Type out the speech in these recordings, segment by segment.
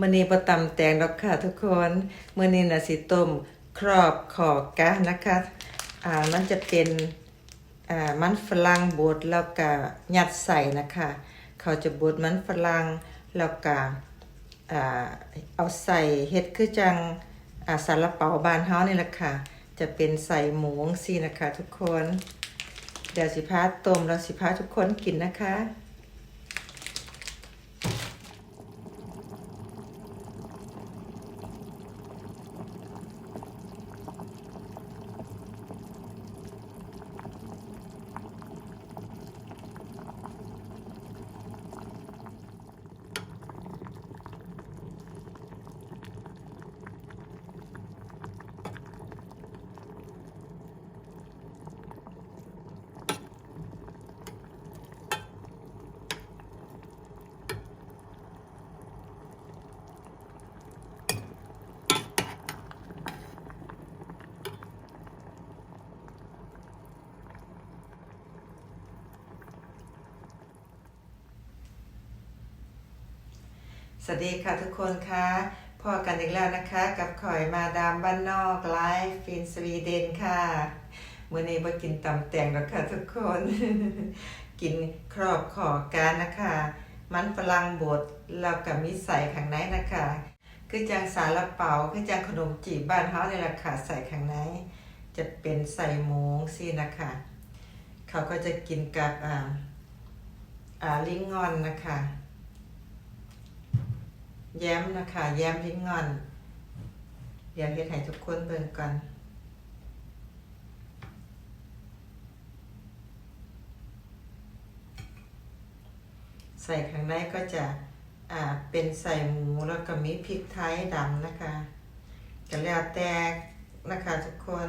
มื้อนี้บ่ตำแตงดอกค่ะทุกคนมื้อนี้น่ะสิต้มครอบขอกะนะคะ อ่ามันจะเป็นอ่ามันฝรั่งบดแล้วก็ยัดใส่นะคะ เขาจะบดมันฝรั่งแล้วก็อ่าเอาใส่เฮ็ดคือจังอ่าซาลาเปาบานเฮานี่แหละค่ะ จะเป็นใส่หมูสินะคะ ทุกคน เดี๋ยวสิพาต้มแล้วสิพาทุกคนกินนะคะ สวัสดีค่ะทุกคนค่ะพอกันอีกแล้วนะคะ กับข่อยมาดามบ้านนอกไลฟ์ฟินสวีเดนค่ะเมื่อนี้มากินตำแตงแล้วค่ะทุกคน กินครอบขอการนะคะ มันฝรั่งบดแล้วก็มีใส่ข้างในนะคะ คือจังสาลาเปาคือจังขนมจีบบ้านเฮานี่แหละค่ะใส่ข้างใน จะเป็นใส่หมูสินะคะ เขาก็จะกินกับอ่าอ่าลิงงอนนะคะ แย้มนะคะ แย้มลิ้นงอน เดี๋ยวเฮ็ดให้ทุกคนเบิ่งกันใส่ข้างในก็จะอ่าเป็นใส่หมูแล้วก็มีพริกไทยดำนะคะก็แล้วแต่นะคะทุกคน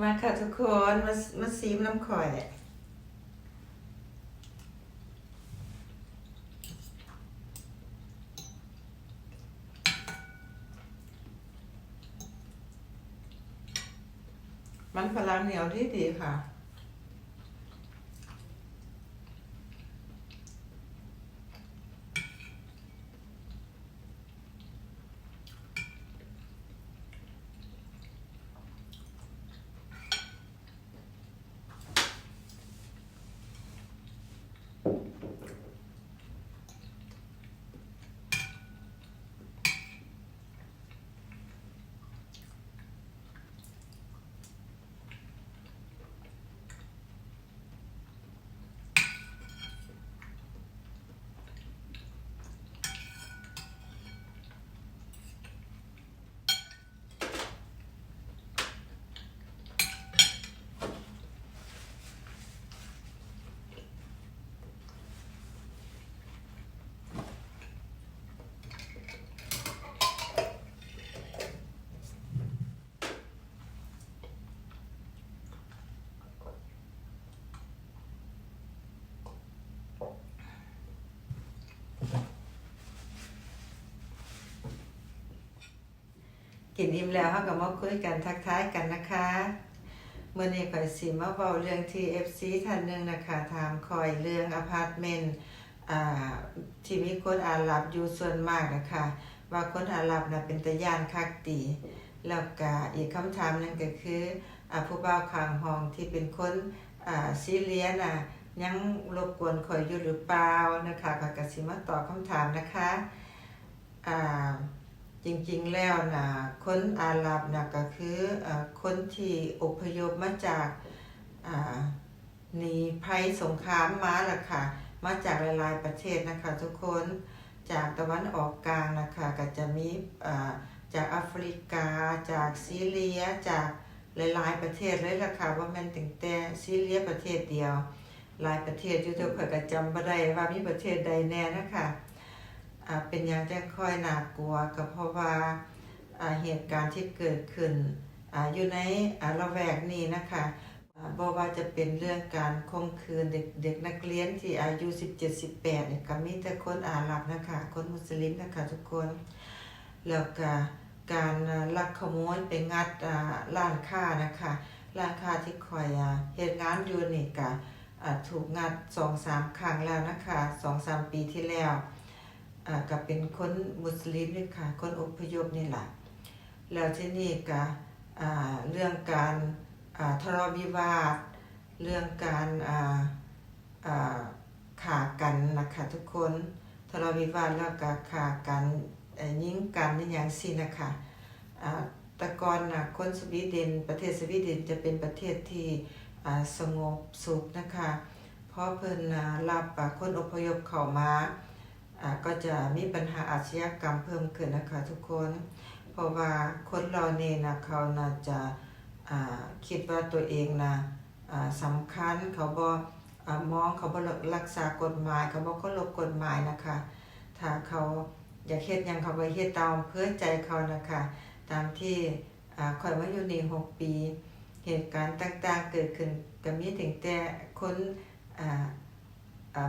มาค่ะทุกคนมามาซีมน้ำข่อยมันพลังเหนียวที่ดีค่ะ กินอิ่มแล้วเขาก็มาคุยกันทักทายกันนะคะเมื่อนี้ข่อยสิมาเว้าเรื่อง TFC ท่านหนึ่งนะคะถามคอยเรื่องอพาร์ตเมนต์อ่าที่มีคนอาหรับอยู่ส่วนมากนะคะ ว่าคนอาหรับน่ะเป็นตะยานคักตีแล้วก็อีกคำถามหนึงก็คืออ่าผู้บ่าวขางห้องที่เป็นคนอ่าซีเรียน่ะยังรบกวนข่อยอยู่หรือเปล่านะคะก็กสิมาตอบคำถามนะคะอ่า จริงๆแล้วนะคนอาหรับนะก็คืออคนที่อพยพมาจากหนีภัยสงครามมาล่ะค่ะ มาจากหลายๆประเทศนะคะทุกคนจากตะวันออกกลางนะคะก็จะมีจากแอฟริกา จากซีเรียจากหลายๆประเทศเลยล่ะค่ะว่าม่นถึงแต่ซีเรียประเทศเดียว หลายประเทศอยู่เท่าเพิ่นก็จำบ่ได้ว่ามีประเทศใดแน่นะคะ เป็นอย่างจะค่อยน่ากลัวก็เพราะว่าเหตุการณ์ที่เกิดขึ้นอยู่ในอ่าละแวกนี้นะคะอ่าบ่ว่าจะเป็นเรื่องการข่มขืนเด็กเด็กนักเรียนที่อายุ 17-18เนี่ยก็มีแต่คนอาหรับนะคะคนมุสลิมนะคะทุกคนแล้วก็การลักขโมยไปงัดอ่าร้านค้านะคะร้านค้าที่คอยเฮ็ดงานอยู่นี่ก็ถูกงัด2-3ครั้งแล้วนะคะ2-3ปีที่แล้ว อ่าก็เป็นคนมุสลิมนี่ค่ะ คนอพยพนี่แหละแล้วที่นี่ก็เรื่องการทะเลาะวิวาท เรื่องการขากันนะคะทุกคนทะเลาะวิวาทแล้วก็ขากันเอ่อยิงกันในอย่างสินะคะแต่ก่อนนะคนสวีเดนประเทศสวีเดนจะเป็นประเทศที่สงบสุขนะคะ เพราะเพิ่นรับคนอพยพเข้ามา ก็จะมีปัญหาอาชญากรรมเพิ่มขึ้นนะคะทุกคน เพราะว่าคนเราเนี่ยนะเขาน่าจะคิดว่าตัวเองนะอ่าสำคัญเขาบอ่ามองเขาบ่รักษากฎหมาย เขาบ่เคารพกฎหมายนะคะ ถ้าเขาอยากเฮ็ดยังเขาก็เฮ็ดตามเพื่อใจเขานะคะ ตามที่อ่าข่อยาอยู่นี่6ปี เหตุการณ์ต่างๆเกิดขึ้นก็มีถึงแต่คน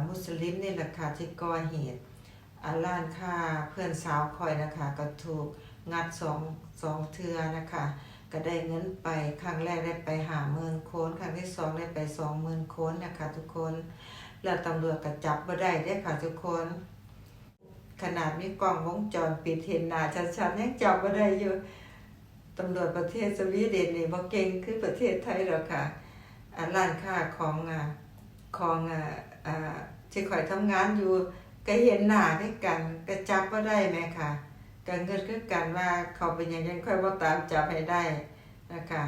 มุสลิมนี่แหละค่ะที่ก่อเหตุ อ่าร้านค้าเพื่อนสาวข่อยนะคะ ก็ถูกงัดสองสองเทือนะคะ ก็ได้เงินไปครั้งแรกได้ไปหาหมื่นโคนครั้งที่สองได้ไปสองหมื่นโคนนะคะ ทุกคนแล้วตำรวจก็จับบ่ได้เด้ค่ะทุกคน ขนาดมีกล้องวงจรปิดเห็นหน้าชัดๆยังจับบ่ได้อยู่ตำรวจประเทศสวีเดนนี่บ่เก่งคือประเทศไทยหรอกค่ะอ่าร้านค้าของอ่าของอ่าอ่าที่ข่อยทำงานอยู่ ก็เห็นหน้าด้วยกันก็จับบ่ได้แม่ค่ะก็เงินคือกันว่าเขาเป็นหยังยังค่อยบ่าตามจับให้ได้นะคะ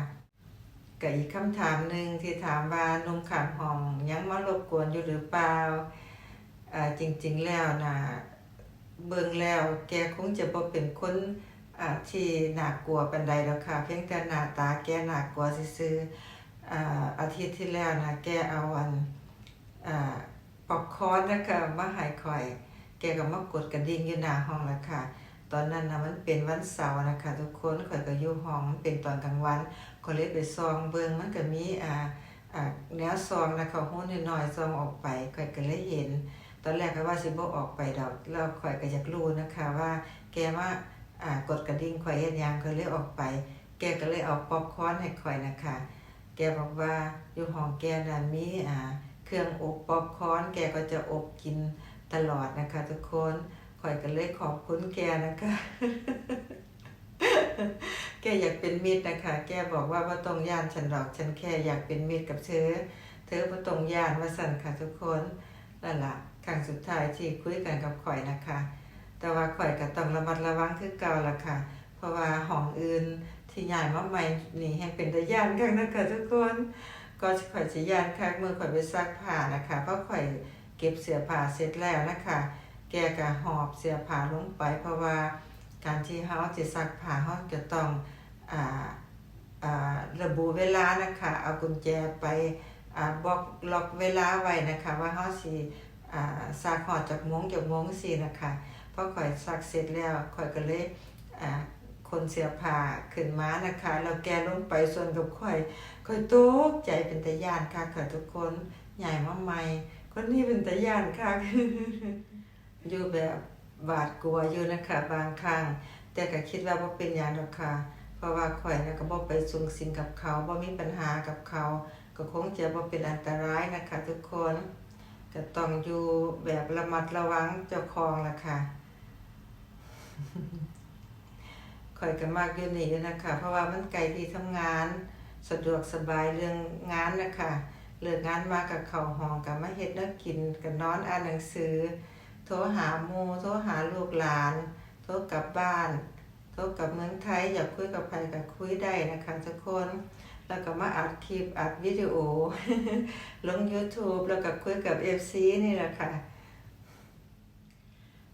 ก็อีกคำถามหนึ่งที่ถามว่านุ่มขางห้องยังมารบกวนอยู่หรือเปล่าจริงๆแล้วนะเบิ่งแล้วแกคงจะบ่เป็นคนที่น่ากลัวปานใดดอกค่ะ เพียงแต่หน้าตาแกน่ากลัวซื่ออาทิตย์ที่แล้วนะแกเอาอันอ ปอปคอร์นนะคะมาให้ข่อย แกก็มากดกระดิ่งอยู่หน้าห้องแล้วค่ะ ตอนนั้นนะมันเป็นวันเสาร์นะคะทุกคนข่อยก็อยู่ห้องมันเป็นตอนกลางวันก็เลยไปซองเบิ่งมันก็มีอ่าอ่าแนวซองนะคะหูน้อยๆซองออกไปข่อยก็เลยเห็น ตอนแรกก็ว่าสิบ่ออกไปดอกแล้วข่อยก็อยากรู้นะคะว่า แกว่าอ่ากดกระดิ่งข่อยเฮ็ดหยังก็เลยออกไป แกก็เลยเอาป๊อปคอร์นให้ข่อยนะคะ แกบอกว่าอยู่ห้องแกน่ะมีอ่า เครื่องอบป๊อปคอนแกก็จะอบกินตลอดนะคะทุกคนข่อยก็เลยขอบคุณแกนะคะ แกอยากเป็นมิตรนะคะ แกบอกว่าบ่าต้องย่านฉันดอกฉันแค่อยากเป็นมิตรกับเธอ เธอบ่ต้องย่านว่าสั่นค่ะทุกคนนั่นละครั้งสุดท้ายที่คุยกันกับข่อยนะคะ แต่ว่าข่อยก็ต้องระมัดระวังคือเก่าล่ะค่ะ เพราะว่าห้องอื่นที่ย้ายมาใหม่นี่แห่งเป็นตาย่านคักนะคะทุกคน ก็ข่อยสิย่านคักเมื่อข่อยไปซักผ้านะคะ เพราะข่อยเก็บเสื้อผ้าเสร็จแล้วนะคะ แกก็หอบเสื้อผ้าลงไป เพราะว่าการที่เฮาสิซักผ้าเฮาจะต้องอ่าอ่าระบุเวลานะคะ เอากุญแจไปอ่าบอกล็อกเวลาไว้นะคะ ว่าเฮาสิอ่าซักหอดจากมงจากมงสินะคะพอข่อยซักเสร็จแล้วข่อยก็เลยอ่า คนเสียผ้าขึ้นมานะคะแล้วแกลงไปส่วนกับข่อยข่อยตกใจเป็นตาย่านค่ะค่ะทุกคนใหญ่มาใหม่คนนี้เป็นตาย่านค่ะอยู่แบบบาดกลัวอยู่นะคะบางครั้งแต่ก็คิดว่าบ่เป็นหยังดอกค่ะ เพราะว่าข่อยน่ะก็บ่ไปสูงสิงกับเขาบ่มีปัญหากับเขา ก็คงจะบ่เป็นอันตรายนะคะ ทุกคนก็ต้องอยู่แบบระมัดระวังเจ้าของล่ะค่ะ ข่อยก็มากอยู่นี่อยู่นะคะ เพราะว่ามันไกลที่ทำงาน สะดวกสบายเรื่องงานนะคะเลิกงานมากับเขาห้องกับมาเฮ็ดแนวกินกับนอนอ่านหนังสือ โทรหาหมู่โทรหาลูกหลาน โทรกลับบ้าน โทรกลับเมืองไทยอยากคุยกับใครก็คุยได้นะคะทุกคน แล้วก็มาอัดคลิปอัดวิดีโอ ลง YouTube แล้วก็คุยกับ FC นี่แหละค่ะ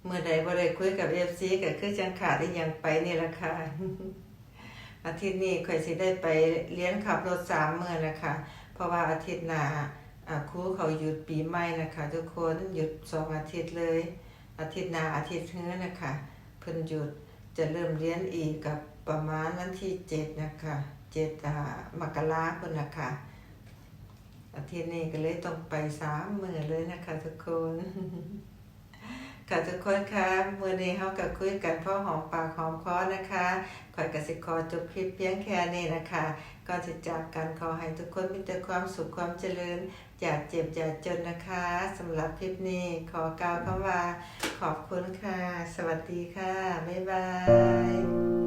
เมื่อใดบ่ได้คุยกับ FC ก็คือจังขาดอีหยังไปนี่ละค่ะอาทิตย์นี้ข่อยสิได้ไปเรียนขับรถ3มื้อนะคะเพราะว่าอาทิตย์หน้าครูเขาหยุดปีใหม่นะคะ ทุกคนหยุด2องอาทิตย์เลย อาทิตย์หน้าอาทิตย์เนื้อนะคะเพิ่นหยุดจะเริ่มเรียนอีกกับประมาณวันที่เจ็ดนะคะเจ็ดอ่ามกราเพิ่นนะคะอาทิตย์นี้ก็เลยต้องไปสามมื้อเลยนะคะทุกคน ค่ะทุกคนคะมื่อนี้เขากับคุยกันพ่อหอมปากหอมคอนะคะข่อยกสิคอจบคลิปเพียงแค่นี้นะคะก่อนที่จากกันขอให้ทุกคนมีแต่ความสุขความเจริญ อย่าเจ็บอย่าจนนะคะสำหรับคลิปนี้ขอกล่าวคำว่า ขอบคุณค่ะ สวัสดีค่ะ บ๊ายบาย